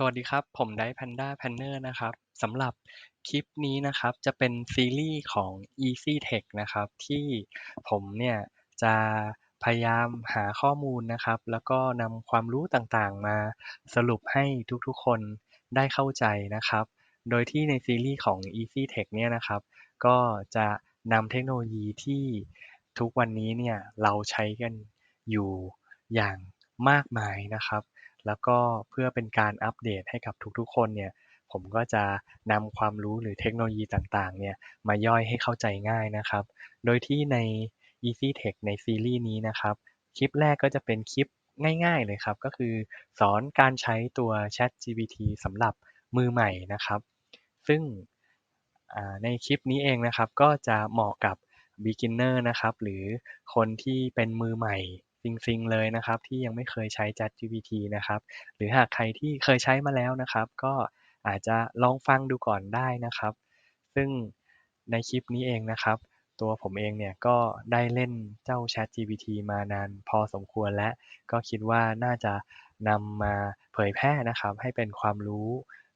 สวัสดีครับ ผมไดซ์แพนด้าแพนเนอร์นะครับสำหรับคลิปนี้นะครับ จะเป็นซีรีส์ของ Easy Tech นะครับ ที่ผมเนี่ยจะพยายามหาข้อมูลนะครับ แล้วก็นำความรู้ต่างๆ มาสรุปให้ทุกๆคนได้เข้าใจนะครับ โดยที่ในซีรีส์ของ Easy Tech เนี่ยนะครับ ก็จะนำเทคโนโลยีที่ทุกวันนี้เนี่ยเราใช้กันอยู่อย่างมากมายนะครับ แล้วก็เพื่อเป็นการอัปเดตให้กับทุกๆ คนเนี่ย ผมก็จะนำความรู้หรือเทคโนโลยีต่างๆ เนี่ย มาย่อยให้เข้าใจง่ายนะครับ โดยที่ใน Easy Tech ในซีรีส์นี้นะครับ คลิปแรกก็จะเป็นคลิปง่ายๆเลยครับ ก็คือสอนการใช้ตัว ChatGPT สำหรับมือใหม่นะครับ ซึ่งในคลิปนี้เองนะครับ ก็จะเหมาะกับ beginner นะครับ หรือคนที่เป็นมือใหม่ ซิง ๆ เลยนะครับ ที่ยังไม่เคยใช้ ChatGPT นะครับ หรือหากใครที่เคยใช้มาแล้วนะครับ ก็อาจจะลองฟังดูก่อนได้นะครับ ซึ่งในคลิปนี้เองนะครับ ตัวผมเองเนี่ยก็ได้เล่นเจ้า ChatGPT มานานพอสมควรและ ก็คิดว่าน่าจะนำมาเผยแพร่นะครับ ให้เป็นความรู้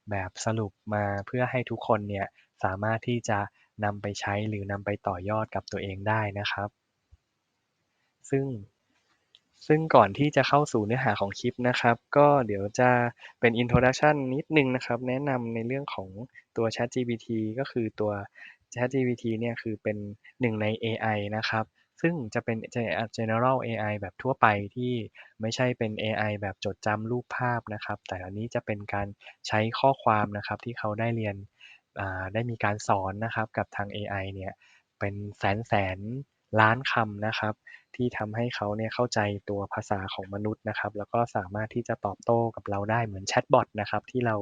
แบบสรุปมาเพื่อให้ทุกคนเนี่ยสามารถที่จะนำไปใช้หรือนำไปต่อยอดกับตัวเองได้นะครับ ซึ่ง ซึ่งก่อนที่จะเข้าสู่เนื้อหาของคลิปนะครับ ก็เดี๋ยวจะเป็น introduction นิดนึงนะครับ แนะนำในเรื่องของตัว ChatGPT ก็คือตัว ChatGPT เนี่ยคือเป็นหนึ่งใน AI นะครับ ซึ่งจะเป็น general AI แบบทั่วไปที่ไม่ใช่เป็น AI แบบจดจำรูปภาพนะครับ แต่อันนี้จะเป็นการใช้ข้อความนะครับที่เขาได้เรียนได้มีการสอนนะครับกับทาง AI เนี่ยเป็นแสนแสน ล้านคำนะครับ ที่ทำให้เขาเนี่ยเข้าใจตัวภาษาของมนุษย์นะครับ แล้วก็สามารถที่จะตอบโต้กับเราได้เหมือนแชทบอทนะครับที่เรา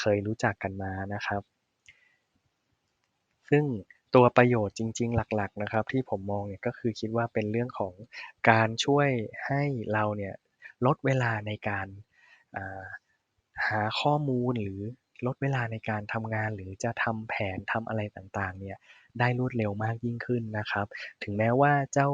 เคยรู้จักกันมานะครับ ซึ่งตัวประโยชน์จริง ๆ หลัก ๆ นะครับ ที่ผมมองเนี่ยก็คือคิดว่าเป็นเรื่องของการช่วยให้เราเนี่ยลดเวลาในการหาข้อมูลหรือ ลดเวลาในการทำงานหรือจะทำแผนทำอะไรต่างๆเนี่ยได้รวดเร็วมากยิ่งขึ้นนะครับ ถึงแม้ว่าเจ้า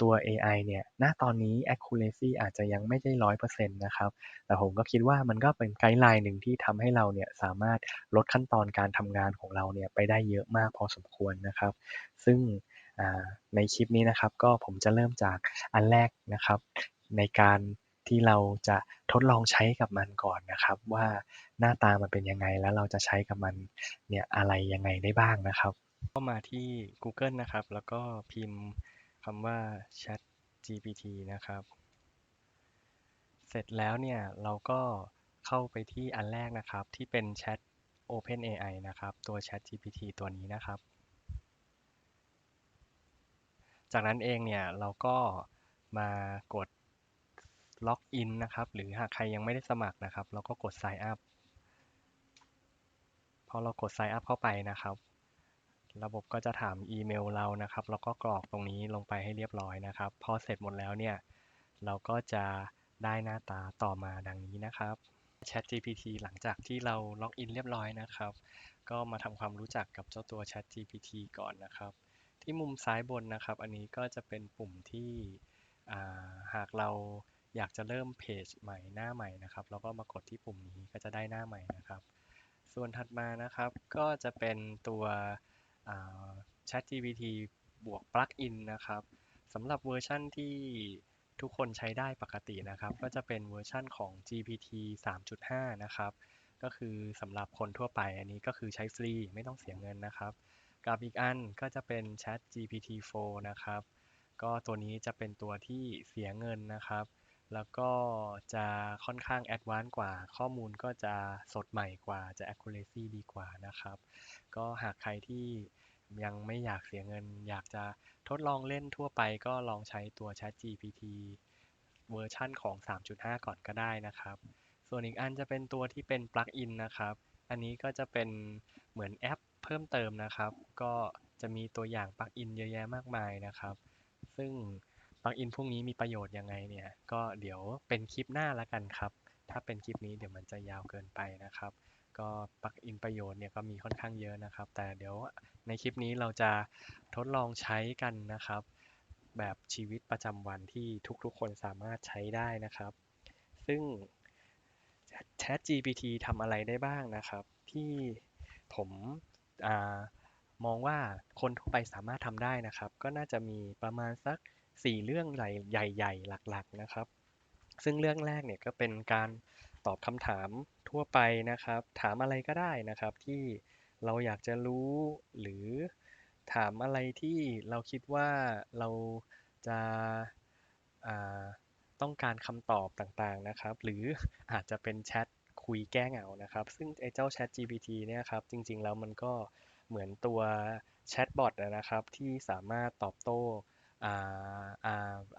ตัว AI เนี่ย ณ ตอนนี้ accuracy อาจจะยังไม่ได้ร้อยเปอร์เซ็นต์นะครับ แต่ผมก็คิดว่ามันก็เป็นไกด์ไลน์หนึ่งที่ทำให้เราเนี่ยสามารถลดขั้นตอนการทำงานของเราเนี่ยไปได้เยอะมากพอสมควรนะครับ ซึ่งในคลิปนี้นะครับ ก็ผมจะเริ่มจากอันแรกนะครับ ในการ ที่เราจะทดลองใช้กับมันก่อนนะครับว่า หน้าตามันเป็นยังไง แล้วเราจะใช้กับมันเนี่ยอะไรยังไงได้บ้างนะครับ ก็มาที่ Google นะครับ แล้วก็พิมพ์คำว่า Chat GPT นะครับ เสร็จแล้วเนี่ยเราก็เข้าไปที่อันแรกนะครับ ที่เป็น Chat OpenAI นะครับ ตัว Chat GPT ตัวนี้นะครับ จากนั้นเองเนี่ยเราก็มากด ล็อกอินนะครับ หรือหากใครยังไม่ได้สมัครนะครับ เราก็กด Sign up พอเรากด Sign up เข้าไปนะครับ ระบบก็จะถามอีเมลเรานะครับ แล้วก็กรอกตรงนี้ลงไปให้เรียบร้อยนะครับ พอเสร็จหมดแล้วเนี่ย เราก็จะได้หน้าตาต่อมาดังนี้นะครับ ChatGPT หลังจากที่เราล็อกอินเรียบร้อยนะครับ ก็มาทำความรู้จักกับเจ้าตัว ChatGPT ก่อนนะครับ ที่มุมซ้ายบนนะครับ อันนี้ก็จะเป็นปุ่มที่หากเรา อยากจะเริ่มเพจใหม่หน้าใหม่นะครับเราก็มากดที่ปุ่มนี้ก็จะได้หน้าใหม่นะครับ ส่วนถัดมานะครับก็จะเป็นตัว ChatGPT บวก plugin นนะครับสำหรับเวอร์ชันที่ทุกคนใช้ได้ปกตินะครับ ก็จะเป็นเวอร์ชันของ GPT 3.5 นะครับ ก็คือสำหรับคนทั่วไปอันนี้ก็คือใช้ฟรีไม่ต้องเสียเงินนะครับกับอีกอันก็จะเป็น Chat GPT 4 นะครับ ก็ตัวนี้จะเป็นตัวที่เสียเงินนะครับ แล้วก็จะค่อนข้างแอดวานซ์กว่า ข้อมูลก็จะสดใหม่กว่าจะ accuracy ดีกว่านะครับ ก็หากใครที่ยังไม่อยากเสียเงิน อยากจะทดลองเล่นทั่วไปก็ลองใช้ตัว Chat GPT เวอร์ชั่นของ 3.5 ก่อนก็ได้นะครับ ส่วนอีกอันจะเป็นตัวที่เป็นปลั๊กอินนะครับ อันนี้ก็จะเป็นเหมือนแอปเพิ่มเติมนะครับ ก็จะมีตัวอย่างปลั๊กอินเยอะแยะมากมายนะครับ ซึ่ง ปลั๊กอินพวกนี้มีประโยชน์ยังไงเนี่ย ก็เดี๋ยวเป็นคลิปหน้าละกันครับ ถ้าเป็นคลิปนี้เดี๋ยวมันจะยาวเกินไปนะครับ ก็ปลั๊กอินประโยชน์เนี่ยก็มีค่อนข้างเยอะนะครับ แต่เดี๋ยวในคลิปนี้เราจะทดลองใช้กันนะครับ แบบชีวิตประจำวันที่ทุกๆ คนสามารถใช้ได้นะครับ ซึ่ง ChatGPT ทำอะไรได้บ้างนะครับ ที่ผมอมองว่าคนทั่วไปสามารถทำได้นะครับ ก็น่าจะมีประมาณสัก 4เรื่องใหญ่ๆหลักๆนะครับ ซึ่งเรื่องแรกเนี่ยก็เป็นการตอบคำถามทั่วไปนะครับ ถามอะไรก็ได้นะครับที่เราอยากจะรู้หรือถามอะไรที่เราคิดว่าเราจะต้องการคำตอบต่างๆนะครับ หรืออาจจะเป็นแชทคุยแก้เหงานะครับ ซึ่งไอ้เจ้า Chat GPT เนี่ยครับ จริงๆ แล้วมันก็เหมือนตัวแชทบอทนะครับ ที่สามารถตอบโต้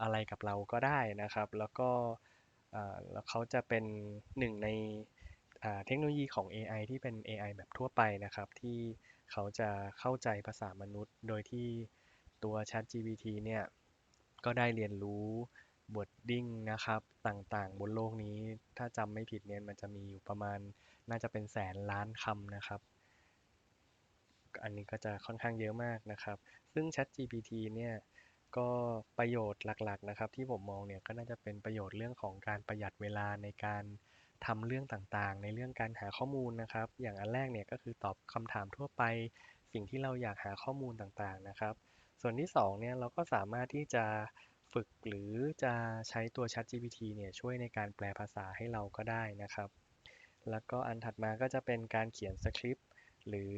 อะไรกับเราก็ได้นะครับ แล้วก็แล้วเขาจะเป็นหนึ่งในเทคโนโลยีของ AI ที่เป็น AI แบบทั่วไปนะครับ ที่เขาจะเข้าใจภาษามนุษย์ โดยที่ตัว ChatGPT เนี่ยก็ได้เรียนรู้ wording นะครับต่างๆ บนโลกนี้ถ้าจำไม่ผิดเนี่ยมันจะมีอยู่ประมาณน่าจะเป็นแสนล้านคำนะครับ อันนี้ก็จะค่อนข้างเยอะมากนะครับ ซึ่ง ChatGPT เนี่ย ก็ประโยชน์หลัก ๆ นะครับ ที่ผมมองเนี่ยก็น่าจะเป็นประโยชน์เรื่องของการประหยัดเวลาในการทำเรื่องต่างๆ ในเรื่องการหาข้อมูลนะครับ อย่างอันแรกเนี่ยก็คือตอบคำถามทั่วไป สิ่งที่เราอยากหาข้อมูลต่างๆนะครับ ส่วนที่2เนี่ยเราก็สามารถที่จะฝึกหรือจะใช้ตัว ChatGPT เนี่ยช่วยในการแปลภาษาให้เราก็ได้นะครับ แล้วก็อันถัดมาก็จะเป็นการเขียนสคริปต์ หรือ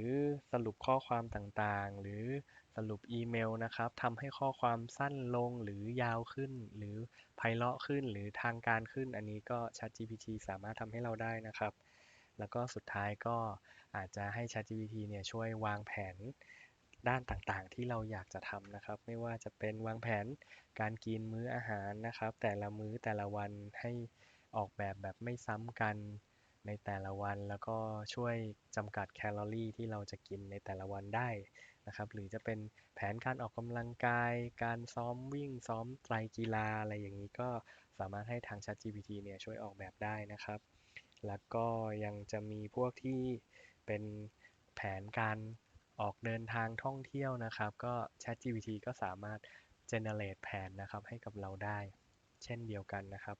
สรุปข้อความต่างๆ หรือสรุปอีเมลนะครับทำให้ข้อความสั้นลงหรือยาวขึ้น หรือไพเราะขึ้นหรือทางการขึ้น อันนี้ก็ ChatGPT สามารถทำให้เราได้นะครับ แล้วก็สุดท้ายก็อาจจะให้ ChatGPT เนี่ยช่วยวางแผนด้านต่างๆ ที่เราอยากจะทำนะครับ ไม่ว่าจะเป็นวางแผนการกินมื้ออาหารนะครับ แต่ละมื้อแต่ละวันให้ออกแบบแบบไม่ซ้ำกัน ในแต่ละวัน แล้วก็ช่วยจำกัดแคลอรี่ที่เราจะกินในแต่ละวันได้นะครับ หรือจะเป็นแผนการออกกำลังกาย การซ้อมวิ่งซ้อมไตรกีฬาอะไรอย่างนี้ก็สามารถให้ทาง ChatGPT เนี่ยช่วยออกแบบได้นะครับ แล้วก็ยังจะมีพวกที่เป็นแผนการออกเดินทางท่องเที่ยวนะครับ ก็ ChatGPT ก็สามารถ generate แผนนะครับให้กับเราได้ เช่นเดียวกันนะครับ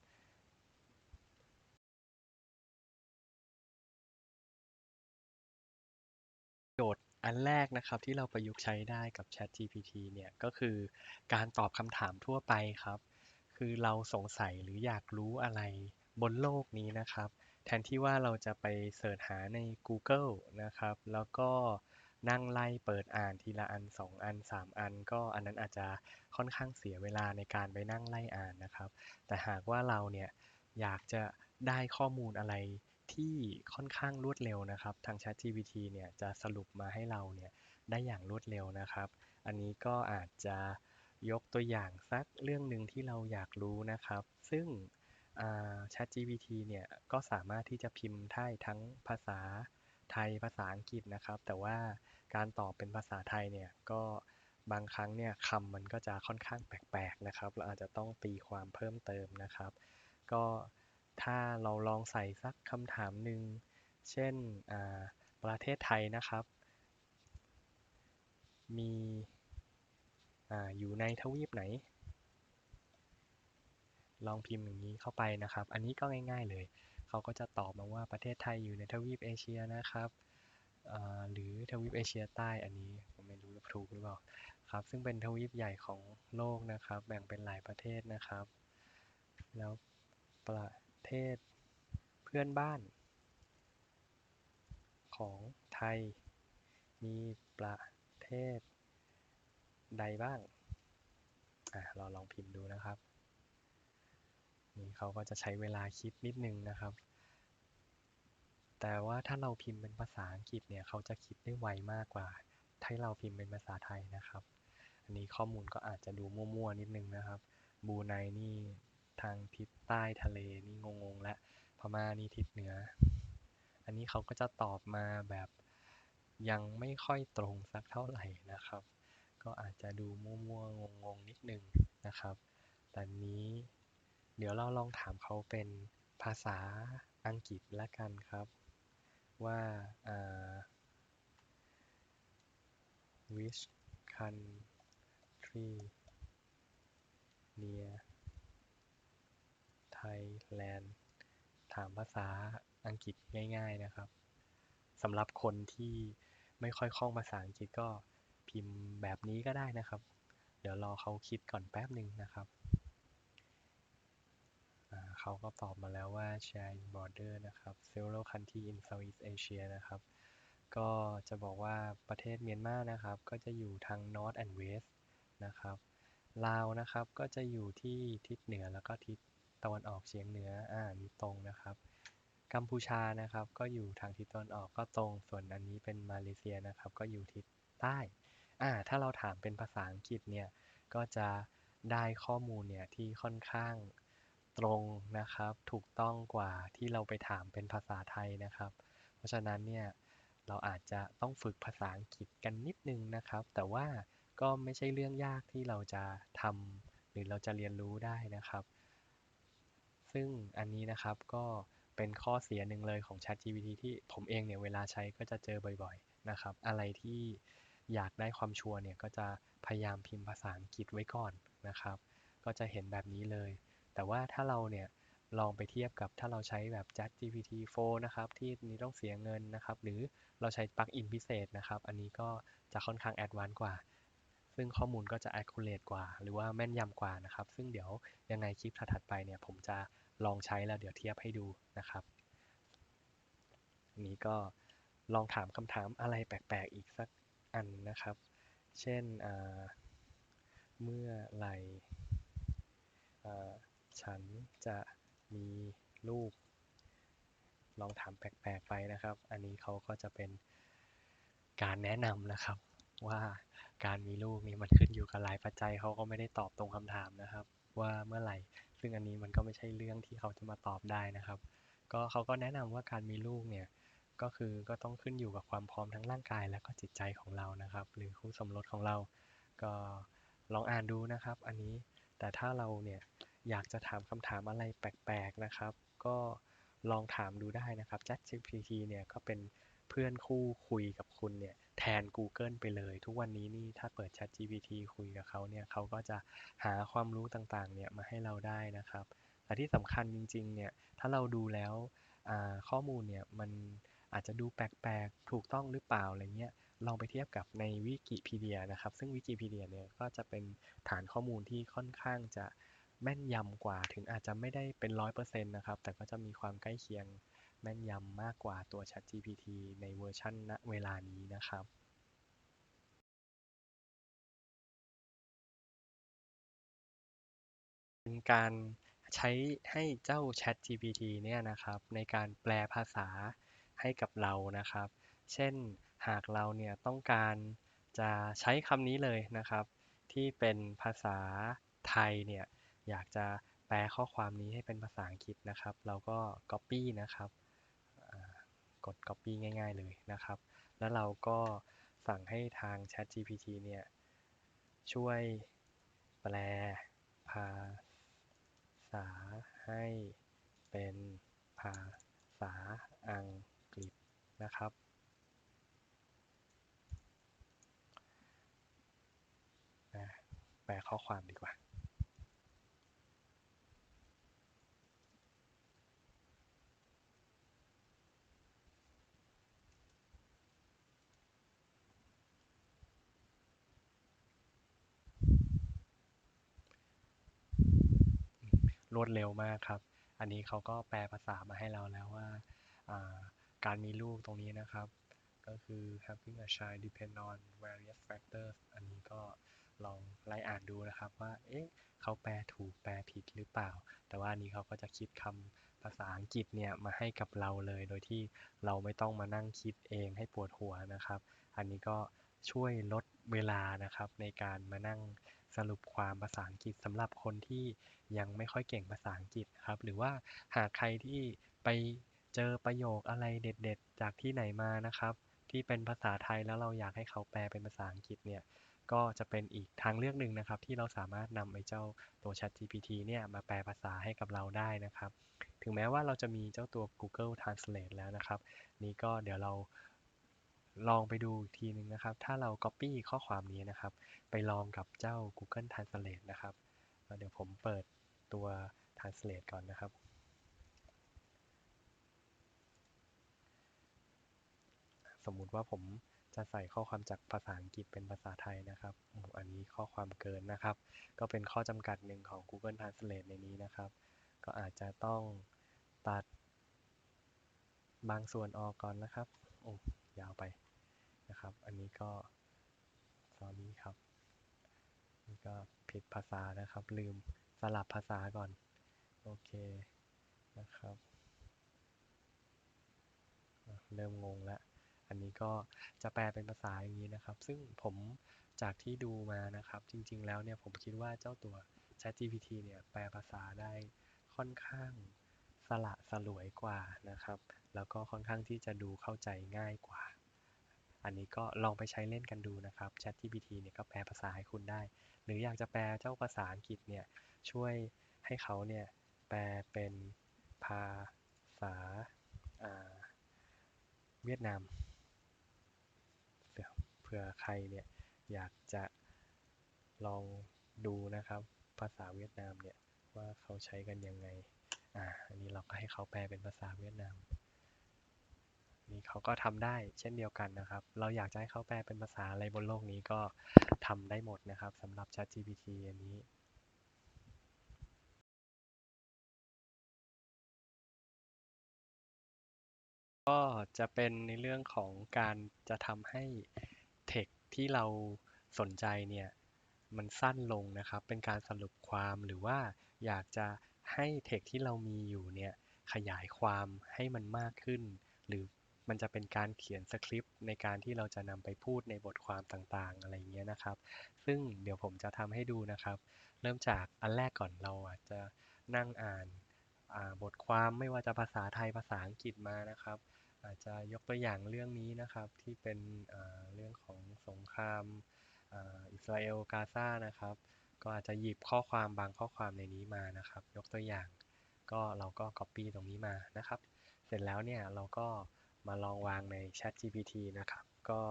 ประโยชน์อันแรกนะครับที่เราประยุกต์ใช้ได้กับ ChatGPT เนี่ยก็คือการตอบคำถามทั่วไปครับ คือเราสงสัยหรืออยากรู้อะไรบนโลกนี้นะครับ แทนที่ว่าเราจะไปเสิร์ชหาใน Google นะครับ แล้วก็นั่งไล่เปิดอ่านทีละอัน 2 อัน 3 อัน ก็อันนั้นอาจจะค่อนข้างเสียเวลาในการไปนั่งไล่อ่านนะครับ แต่หากว่าเราเนี่ยอยากจะได้ข้อมูลอะไร ที่ค่อนข้างรวดเร็วนะครับ ทาง ChatGPT เนี่ยจะสรุปมาให้เราเนี่ยได้อย่างรวดเร็วนะครับ อันนี้ก็อาจจะยกตัวอย่างสักเรื่องหนึ่งที่เราอยากรู้นะครับ ซึ่ง ChatGPT เนี่ยก็สามารถที่จะพิมพ์ได้ทั้งภาษาไทยภาษาอังกฤษนะครับ แต่ว่าการตอบเป็นภาษาไทยเนี่ยก็บางครั้งเนี่ยคำมันก็จะค่อนข้างแปลกๆนะครับ เราอาจจะต้องตีความเพิ่มเติมนะครับ ก็ ถ้าเราลองใส่สักคำถามหนึ่ง เช่น ประเทศไทยนะครับ มีออยู่ในทวีปไหน ลองพิมพ์อย่างนี้เข้าไปนะครับ อันนี้ก็ง่ายๆเลย เขาก็จะตอบมาว่าประเทศไทยอยู่ในทวีปเอเชียนะครับหรือทวีปเอเชียใต้อันนี้ผมไม่รู้ถูกหรือเปล่าครับซึ่งเป็นทวีปใหญ่ของโลกนะครับ แบ่งเป็นหลายประเทศนะครับ แล้วประ เทศเพื่อนบ้านของไทย มีประเทศใดบ้าง อะ เราลองพิมพ์ดูนะครับ นี่เขาก็จะใช้เวลาคิดนิดนึงนะครับ แต่ว่าถ้าเราพิมพ์เป็นภาษาอังกฤษเนี่ยเขาจะคิดได้ไวมากกว่าถ้าเราพิมพ์เป็นภาษาไทยนะครับ อันนี้ข้อมูลก็อาจจะดูมั่วๆนิดนึงนะครับ บูไนนี่ ทางทิศใต้ทะเลนี่งงๆและพม่านี่ทิศเหนือ อันนี้เขาก็จะตอบมาแบบยังไม่ค่อยตรงสักเท่าไหร่นะครับ ก็อาจจะดูมั่วๆงงๆนิดนึงนะครับ แต่นี้เดี๋ยวเราลองถามเขาเป็นภาษาอังกฤษละกันครับ ว่า which country near Thailand ถามภาษาอังกฤษง่าย ๆ นะครับสำหรับคนที่ไม่ค่อยคล่องภาษาอังกฤษก็พิมพ์แบบนี้ก็ได้นะครับ เดี๋ยวรอเขาคิดก่อนแป๊บหนึ่งนะครับเขาก็ตอบมาแล้วว่า sharing border นะครับ several country in Southeast Asia นะครับ ก็จะบอกว่าประเทศเมียนมานะครับ ก็จะอยู่ทาง north and west นะครับ ลาวนะครับ ก็จะอยู่ที่ทิศเหนือแล้วก็ทิศ ตะวันออกเฉียงเหนืออ่านี่ตรงนะครับ กัมพูชานะครับก็อยู่ทางทิศตะวันออกก็ตรง ส่วนอันนี้เป็นมาเลเซียนะครับ ก็อยู่ทิศใต้อ่าถ้าเราถามเป็นภาษาอังกฤษเนี่ยก็จะได้ข้อมูลเนี่ยที่ค่อนข้างตรงนะครับ ถูกต้องกว่าที่เราไปถามเป็นภาษาไทยนะครับ เพราะฉะนั้นเนี่ยเราอาจจะต้องฝึกภาษาอังกฤษกันนิดนึงนะครับ แต่ว่าก็ไม่ใช่เรื่องยากที่เราจะทำหรือเราจะเรียนรู้ได้นะครับ ซึ่งอันนี้นะครับก็เป็นข้อเสียหนึ่งเลยของ ChatGPT ที่ผมเองเนี่ยเวลาใช้ก็จะเจอบ่อยๆนะครับ อะไรที่อยากได้ความชัวร์เนี่ยก็จะพยายามพิมพ์ภาษาอังกฤษไว้ก่อนนะครับ ก็จะเห็นแบบนี้เลย แต่ว่าถ้าเราเนี่ยลองไปเทียบกับถ้าเราใช้แบบ ChatGPT 4 นะครับ ที่นี้ต้องเสียเงินนะครับ หรือเราใช้ปลั๊กอินพิเศษนะครับ อันนี้ก็จะค่อนข้างแอดวานซ์กว่า ซึ่งข้อมูลก็จะ accurate กว่า หรือว่าแม่นยำกว่านะครับ ซึ่งเดี๋ยวยังไงคลิปถัดๆไปเนี่ยผมจะ ลองใช้แล้วเดี๋ยวเทียบให้ดูนะครับอันนี้ก็ลองถามคำถามอะไรแปลกๆอีกสักอันนะครับ เช่นเมื่อไหร่ฉันจะมีลูก ลองถามแปลกๆไปนะครับ อันนี้เขาก็จะเป็นการแนะนำนะครับว่าการมีลูกนี่มันขึ้นอยู่กับหลายปัจจัยเขาก็ไม่ได้ตอบตรงคำถามนะครับ ว่าเมื่อไหร่ ซึ่งอันนี้มันก็ไม่ใช่เรื่องที่เขาจะมาตอบได้นะครับ ก็เขาก็แนะนำว่าการมีลูกเนี่ยก็คือก็ต้องขึ้นอยู่กับความพร้อมทั้งร่างกายและก็จิตใจของเรานะครับ หรือคู่สมรสของเรา ก็ลองอ่านดูนะครับ อันนี้แต่ถ้าเราเนี่ยอยากจะถามคำถามอะไรแปลกๆนะครับ ก็ลองถามดูได้นะครับ ChatGPT เนี่ยก็เป็นเพื่อนคู่คุยกับคุณเนี่ย แทน Google ไปเลย ทุกวันนี้นี่ถ้าเปิด ChatGPT คุยกับเขาเนี่ยเขาก็จะหาความรู้ต่างๆเนี่ยมาให้เราได้นะครับแต่ที่สำคัญจริงๆเนี่ยถ้าเราดูแล้วข้อมูลเนี่ยมันอาจจะดูแปลกๆ ถูกต้องหรือเปล่าอะไรเงี้ยลองไปเทียบกับในวิกิพีเดียนะครับ ซึ่งวิกิพีเดียเนี่ยก็จะเป็นฐานข้อมูลที่ค่อนข้างจะแม่นยำกว่า ถึงอาจจะไม่ได้เป็นร้อยเปอร์เซ็นต์นะครับ แต่ก็จะมีความใกล้เคียง แม่นยำมากกว่าตัว ChatGPT ในเวอร์ชัน ณ เวลานี้นะครับเป็นการใช้ให้เจ้า ChatGPT เนี่ยนะครับในการแปลภาษาให้กับเรานะครับ เช่นหากเราเนี่ยต้องการจะใช้คำนี้เลยนะครับ ที่เป็นภาษาไทยเนี่ยอยากจะแปลข้อความนี้ให้เป็นภาษาอังกฤษนะครับ เราก็ Copy นะครับ กด Copy ง่าย ๆ เลยนะครับ แล้วเราก็สั่งให้ทาง ChatGPT เนี่ย ช่วยแปลภาษาให้เป็นภาษาอังกฤษนะครับ แปลข้อความดีกว่า รวดเร็วมากครับ อันนี้เขาก็แปลภาษามาให้เราแล้วว่าการมีลูกตรงนี้นะครับ ก็คือ having a child depend on various factors อันนี้ก็ลองไล่อ่านดูนะครับว่า เอ๊ะ เขาแปลถูกแปลผิดหรือเปล่า แต่ว่านี้เขาก็จะคิดคำภาษาอังกฤษเนี่ยมาให้กับเราเลย โดยที่เราไม่ต้องมานั่งคิดเองให้ปวดหัวนะครับ อันนี้ก็ช่วยลดเวลานะครับในการมานั่ง สรุปความภาษาอังกฤษสำหรับคนที่ยังไม่ค่อยเก่งภาษาอังกฤษครับ หรือว่าหากใครที่ไปเจอประโยคอะไรเด็ด ๆ จากที่ไหนมานะครับ ที่เป็นภาษาไทยแล้วเราอยากให้เขาแปลเป็นภาษาอังกฤษเนี่ยก็จะเป็นอีกทางเลือกหนึ่งนะครับ ที่เราสามารถนำไอ้เจ้าตัว ChatGPT เนี่ยมาแปลภาษาให้กับเราได้นะครับ ถึงแม้ว่าเราจะมีเจ้าตัว Google Translate แล้วนะครับ นี่ก็เดี๋ยวเรา ลองไปดูทีนึงนะครับ ถ้าเรา Copy ข้อความนี้นะครับ ไปลองกับเจ้า Google Translate นะครับ เดี๋ยวผมเปิดตัว Translate ก่อนนะครับ สมมุติว่าผมจะใส่ข้อความจากภาษาอังกฤษเป็นภาษาไทยนะครับ อันนี้ข้อความเกินนะครับ ก็เป็นข้อจำกัดหนึ่งของ Google Translate ในนี้นะครับ ก็อาจจะต้องตัดบางส่วนออกก่อนนะครับ โอ้ยาวไป นะครับ อันนี้ก็ sorry ครับนี่ก็ผิดภาษานะครับ ลืมสลับภาษาก่อน โอเคนะครับเริ่มงงแล้ว อันนี้ก็จะแปลเป็นภาษาอย่างนี้นะครับ ซึ่งผมจากที่ดูมานะครับ จริง ๆ แล้วเนี่ยผมคิดว่าเจ้าตัว ChatGPT เนี่ยแปลภาษาได้ค่อนข้างสละสลวยกว่านะครับ แล้วก็ค่อนข้างที่จะดูเข้าใจง่ายกว่า อันนี้ก็ลองไปใช้เล่นกันดูนะครับ ChatGPT เนี่ยก็แปลภาษาให้คุณได้ หรืออยากจะแปลเจ้าภาษาอังกฤษเนี่ยช่วยให้เขาเนี่ยแปลเป็นภาษาเวียดนามเผื่อใครเนี่ยอยากจะลองดูนะครับ ภาษาเวียดนามเนี่ยว่าเขาใช้กันยังไงอ่าอันนี้เราก็ให้เขาแปลเป็นภาษาเวียดนาม นี่เขาก็ทำได้เช่นเดียวกันนะครับ เราอยากจะให้เขาแปลเป็นภาษาอะไรบนโลกนี้ก็ทำได้หมดนะครับสำหรับ ChatGPT อันนี้ก็จะเป็นในเรื่องของการจะทำให้เทคที่เราสนใจเนี่ยมันสั้นลงนะครับ เป็นการสรุปความหรือว่าอยากจะให้เทคที่เรามีอยู่เนี่ยขยายความให้มันมากขึ้น หรือ มันจะเป็นการเขียนสคริปต์ในการที่เราจะนำไปพูดในบทความต่างๆ อะไรเงี้ยนะครับ ซึ่งเดี๋ยวผมจะทำให้ดูนะครับ เริ่มจากอันแรกก่อนเราอาจจะนั่งอ่านบทความไม่ว่าจะภาษาไทยภาษาอังกฤษมานะครับ อาจจะยกตัวอย่างเรื่องนี้นะครับที่เป็นเรื่องของสงครามอิสราเอลกาซานะครับ ก็อาจจะหยิบข้อความบางข้อความในนี้มานะครับ ยกตัวอย่างก็เราก็ Copy ตรงนี้มานะครับ เสร็จแล้วเนี่ยเราก็ มาลองวางใน Chat GPT นะครับ ก็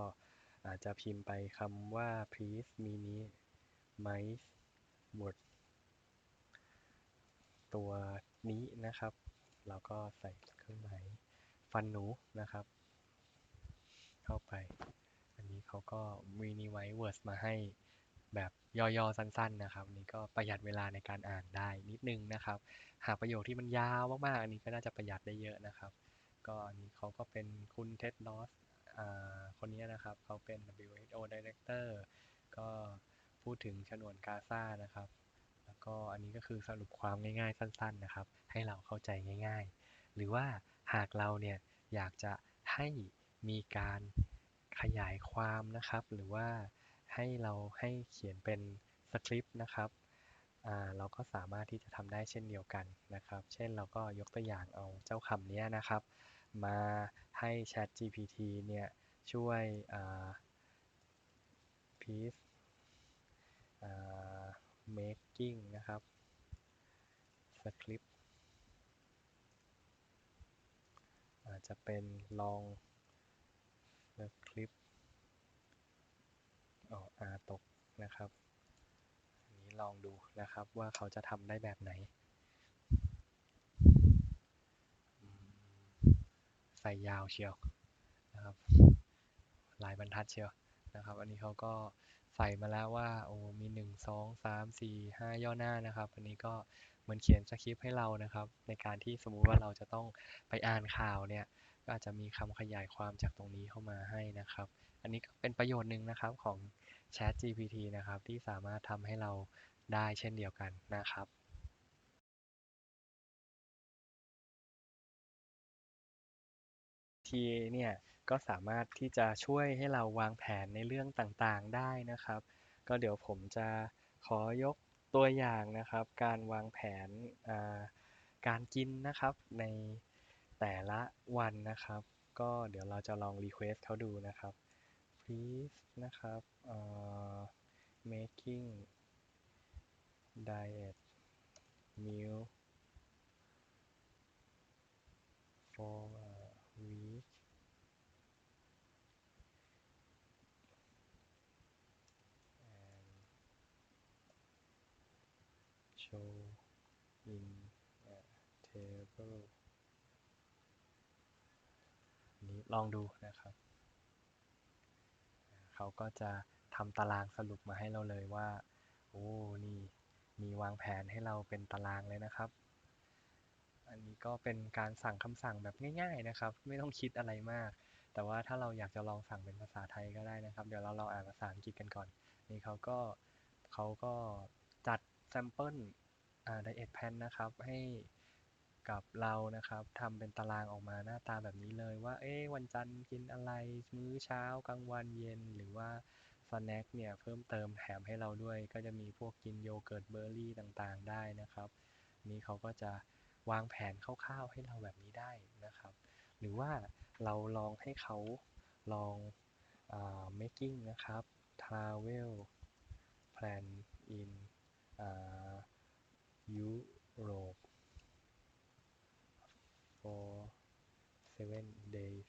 อาจจะพิมพ์ไปคำว่า please minimize word ตัวนี้นะครับเราก็ใส่เครื่องหมายฟันหนูนะครับ เข้าไป อันนี้เขาก็มีนิไวเวิร์สมาให้แบบย่อๆสั้น ๆ นะครับนี่ก็ประหยัดเวลาในการอ่านได้นิดนึงนะครับ หากประโยคที่มันยาวมากๆ อันนี้ก็น่าจะประหยัดได้เยอะนะครับ ก็อันนี้เขาก็เป็นคุณเท็ดลอสคนนี้นะครับ เขาเป็น WHO Director ก็พูดถึงฉนวนกาซานะครับ แล้วก็อันนี้ก็คือสรุปความง่ายๆ สั้น ๆนะครับ ให้เราเข้าใจง่าย ๆ หรือว่าหากเราเนี่ยอยากจะให้มีการขยายความนะครับ หรือว่าให้เราให้เขียนเป็นสคริปต์นะครับเราก็สามารถที่จะทำได้เช่นเดียวกันนะครับ เช่นเราก็ยกตัวอย่างเอาเจ้าคำนี้นะครับ มาให้ Chat GPT เนี่ยช่วย piece making นะครับ script อาจจะเป็นลองคลิปออกอาตกนะครับ อันนี้ลองดูนะครับว่าเขาจะทำได้แบบไหน ใส่ยาวเชียวนะครับหลายบรรทัดเชียวนะครับ อันนี้เขาก็ใส่มาแล้วว่าโอ้มีหนึ่งสองสามสี่ห้าย่อหน้านะครับ อันนี้ก็เหมือนเขียนสคริปต์ให้เรานะครับ ในการที่สมมุติว่าเราจะต้องไปอ่านข่าวเนี่ยก็อาจจะมีคำขยายความจากตรงนี้เข้ามาให้นะครับ อันนี้ก็เป็นประโยชน์หนึ่งนะครับของ Chat GPT นะครับ ที่สามารถทำให้เราได้เช่นเดียวกันนะครับ ทีเนี่ยก็สามารถที่จะช่วยให้เราวางแผนในเรื่องต่างๆได้นะครับ ก็เดี๋ยวผมจะขอยกตัวอย่างนะครับ การวางแผนการกินนะครับในแต่ละวันนะครับ ก็เดี๋ยวเราจะลองรีเควสเขาดูนะครับ please นะครับ making diet meal for a week and show in a table นี้ลองดูนะครับ เขาก็จะทำตารางสรุปมาให้เราเลยว่า โอ้ นี่ มีวางแผนให้เราเป็นตารางเลยนะครับ อันนี้ก็เป็นการสั่งคำสั่งแบบง่าย ๆนะครับ ไม่ต้องคิดอะไรมาก แต่ว่าถ้าเราอยากจะลองสั่งเป็นภาษาไทยก็ได้นะครับ เดี๋ยวเราลองอ่านภาษาอังกฤษกันก่อน นี่เขาก็เขาก็จัดแซมเปิล ไดเอทแพนนะครับให้กับเรานะครับทำเป็นตารางออกมาหน้าตาแบบนี้เลยว่า เอ๊วันจันทร์กินอะไร มื้อเช้ากลางวันเย็นหรือว่าสแน็คเนี่ยเพิ่มเติมแถมให้เราด้วย ก็จะมีพวกกินโยเกิร์ตเบอร์รี่ต่างๆ ได้นะครับ นี่เขาก็จะวางแผนคร่าวๆให้เราแบบนี้ได้นะครับ หรือว่าเราลองให้เขาลองอา making นะครับ travel plan in อ่า Europe for seven days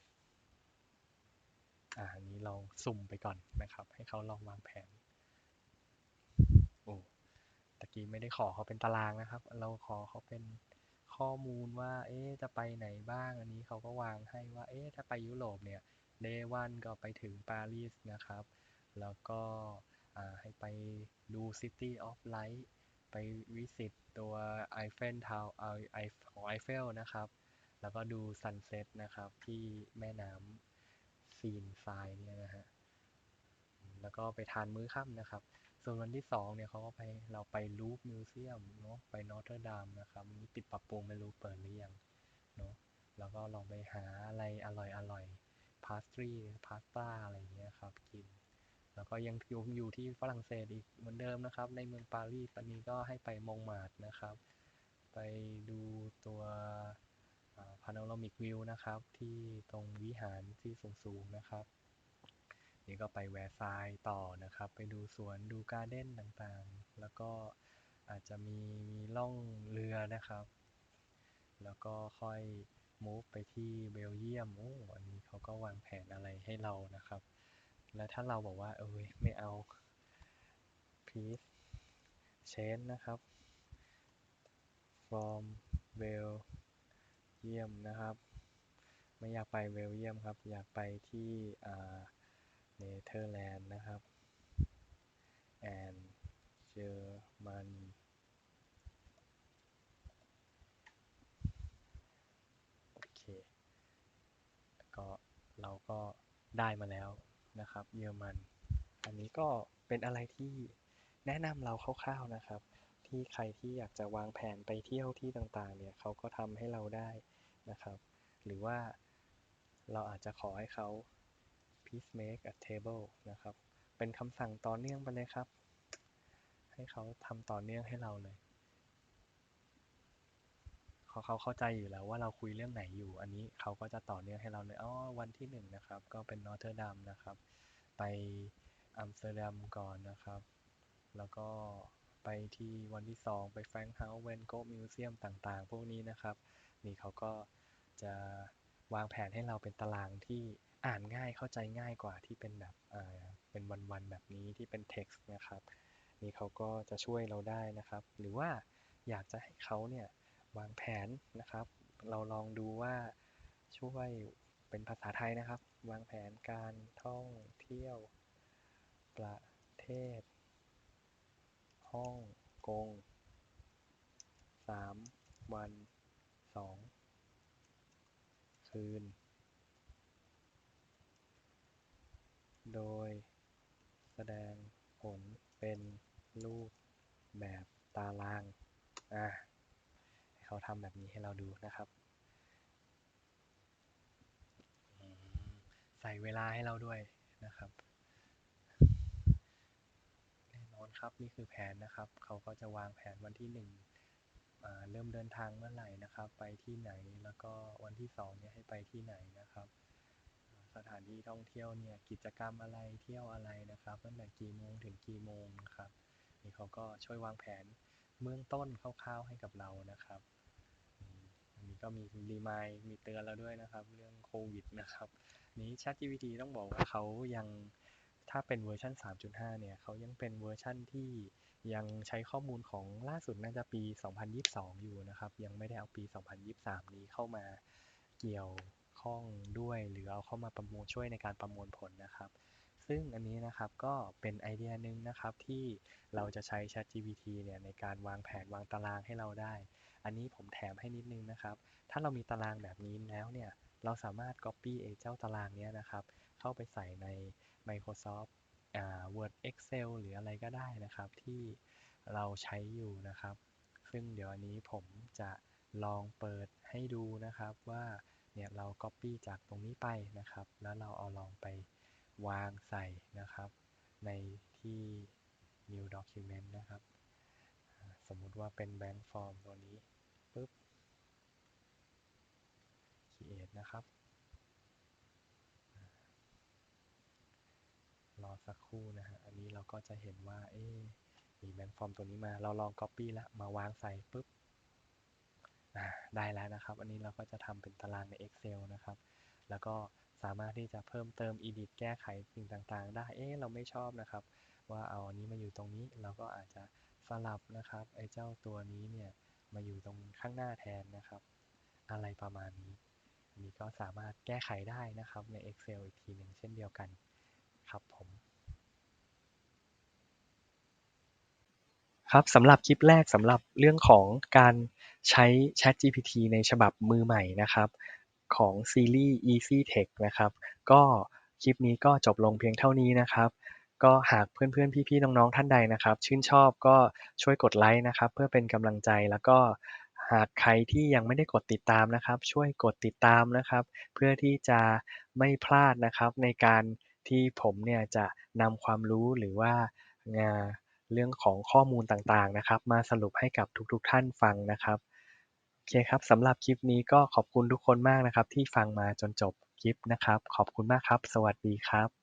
อ่าอันนี้ลองสุ่มไปก่อนนะครับ ให้เขาลองวางแผนโอ้ตะกี้ไม่ได้ขอเขาเป็นตารางนะครับ เราขอเขาเป็นข้อมูลว่า เอ๊ะจะไปไหนบ้าง อันนี้เขาก็วางให้ว่า เอ๊ะถ้าไปยุโรปเนี่ย day one ก็ไปถึงปารีสนะครับ แล้วก็อ่าให้ไปดู City of Light ไป visit ตัว Eiffel Tower อ่าไอหอไอเฟลนะครับ แล้วก็ดู sunset นะครับที่แม่น้ำซีนทรายเนี่ยนะฮะแล้วก็ไปทานมื้อค่ำนะครับ ส่วนวันที่สองเนี่ยเขาก็ไปเราไปลูฟมิวเซียมเนาะไปนอตเทอร์ดามนะครับวันนี้ปิดปรับปรุงไม่รู้เปิดหรือยังเนาะแล้วก็ลองไปหาอะไรอร่อยอร่อยพาสตรีพาสต้าอะไรเงี้ยครับกิน แล้วก็ยังอยู่อยู่ที่ฝรั่งเศสอีกเหมือนเดิมนะครับ ในเมืองปารีสตอนนี้ก็ให้ไปมงมาร์ทนะครับ ไปดูตัวพาโนรามิกวิวนะครับ ที่ตรงวิหารที่สูงๆนะครับนี่ก็ไปแวร์ซายน์ต่อนะครับ ไปดูสวนดูการ์เด้นต่างๆ แล้วก็อาจจะมีมีล่องเรือนะครับ แล้วก็ค่อย move ไปที่เบลเยียมโอ้อันนี้เขาก็วางแผนอะไรให้เรานะครับ และถ้าเราบอกว่าเอ้ยไม่เอา please change นะครับ from Belgium นะครับ ไม่อยากไปเบลเยียมครับ อยากไปที่เนเธอร์แลนด์นะครับ and Germany โอเค ก็เราก็ได้มาแล้ว นะครับ เยอรมัน อันนี้ก็เป็นอะไรที่แนะนำเราคร่าวๆนะครับ ที่ใครที่อยากจะวางแผนไปเที่ยวที่ต่างๆ เนี่ยเขาก็ทำให้เราได้นะครับ หรือว่าเราอาจจะขอให้เขา please make a table นะครับ เป็นคำสั่งต่อเนื่องไปเลยครับ ให้เขาทำต่อเนื่องให้เราเลย เขาเขาเข้าใจอยู่แล้วว่าเราคุยเรื่องไหนอยู่ อันนี้เขาก็จะต่อเนื่องให้เราเลยอ๋อวันที่หนึ่งนะครับ ก็เป็นนอร์เทอร์ดัมนะครับ ไปอัมสเตอร์ดัมก่อนนะครับ แล้วก็ไปที่วันที่สองไปแฟรงค์เฮาส์เวนโกมิวเซียมต่างๆ พวกนี้นะครับ นี่เขาก็จะวางแผนให้เราเป็นตารางที่อ่านง่ายเข้าใจง่ายกว่าที่เป็นแบบเป็นวันๆแบบนี้ที่เป็น text นะครับ นี่เขาก็จะช่วยเราได้นะครับ หรือว่าอยากจะให้เขาเนี่ย วางแผนนะครับ เราลองดูว่าช่วยเป็นภาษาไทยนะครับ วางแผนการท่องเที่ยวประเทศฮ่องกงสามวันสองคืน โดยแสดงผลเป็นรูปแบบตาราง อ่าให้ เขาทำแบบนี้ให้เราดูนะครับ ใส่เวลาให้เราด้วยนะครับแน่นอนครับนี่คือแผนนะครับ เขาก็จะวางแผนวันที่หนึ่งเริ่มเดินทางเมื่อไหร่นะครับ ไปที่ไหนแล้วก็วันที่สองเนี่ยให้ไปที่ไหนนะครับ สถานที่ท่องเที่ยวเนี่ยกิจกรรมอะไรเที่ยวอะไรนะครับตั้งแต่กี่โมงถึงกี่โมงนะครับนี่เขาก็ช่วยวางแผนเบื้องต้นคร่าวๆให้กับเรานะครับ ก็มีรีมายมีเตือนเราด้วยนะครับ เรื่องโควิดนะครับ นี้ ChatGPT ต้องบอกว่าเขายังถ้าเป็นเวอร์ชัน3.5 เนี่ยเขายังเป็นเวอร์ชันที่ยังใช้ข้อมูลของล่าสุดน่าจะปี 2022 อยู่นะครับ ยังไม่ได้เอาปี 2023 นี้เข้ามาเกี่ยวข้องด้วย หรือเอาเข้ามาประมวลช่วยในการประมวลผลนะครับ ซึ่งอันนี้นะครับก็เป็นไอเดียหนึ่งนะครับที่เราจะใช้ ChatGPT เนี่ยในการวางแผนวางตารางให้เราได้ อันนี้ผมแถมให้นิดนึงนะครับ ถ้าเรามีตารางแบบนี้แล้วเนี่ย เราสามารถ Copy ไอ้เจ้าตารางเนี้ยนะครับ เข้าไปใส่ใน Microsoft Word Excel หรืออะไรก็ได้นะครับ ที่เราใช้อยู่นะครับ ซึ่งเดี๋ยวอันนี้ผมจะลองเปิดให้ดูนะครับว่าเนี่ยเรา Copy จากตรงนี้ไปนะครับ แล้วเราเอาลองไปวางใส่นะครับ ในที่ New Document นะครับ สมมุติว่าเป็น Blank Form ตัวนี้ ปุ๊บ Create นะครับ รอสักครู่นะฮะ อันนี้เราก็จะเห็นว่า เอ๊ะมีแบงค์ฟอร์มตัวนี้มา เราลอง Copy แล้ว มาวางใส่ปุ๊บได้แล้วนะครับ อันนี้เราก็จะทำเป็นตารางใน Excel นะครับ แล้วก็สามารถที่จะเพิ่มเติม Edit แก้ไขสิ่งต่างๆ ได้ เอ๊ะเราไม่ชอบนะครับ ว่าเอาอันนี้มาอยู่ตรงนี้ เราก็อาจจะสลับนะครับ ไอ้เจ้าตัวนี้เนี่ย มาอยู่ตรงข้างหน้าแทนนะครับ อะไรประมาณนี้อันนี้ก็สามารถแก้ไขได้นะครับใน Excel อีกทีหนึ่งเช่นเดียวกันครับผม ครับสำหรับคลิปแรกสำหรับเรื่องของการใช้ ChatGPT ในฉบับมือใหม่นะครับ ของซีรีส์ Easy Tech นะครับ ก็คลิปนี้ก็จบลงเพียงเท่านี้นะครับ ก็หากเพื่อน ๆ พี่ ๆ น้อง ๆ ท่านใดนะครับ ชื่นชอบก็ช่วยกดไลค์นะครับ เพื่อเป็นกำลังใจ แล้วก็หากใครที่ยังไม่ได้กดติดตามนะครับ ช่วยกดติดตามนะครับ เพื่อที่จะไม่พลาดนะครับ ในการที่ผมเนี่ยจะนำความรู้หรือว่างาเรื่องของข้อมูลต่างๆนะครับ มาสรุปให้กับทุกๆ ท่านฟังนะครับโอเคครับสำหรับคลิปนี้ก็ขอบคุณทุกคนมากนะครับ ที่ฟังมาจนจบคลิปนะครับ ขอบคุณมากครับ สวัสดีครับ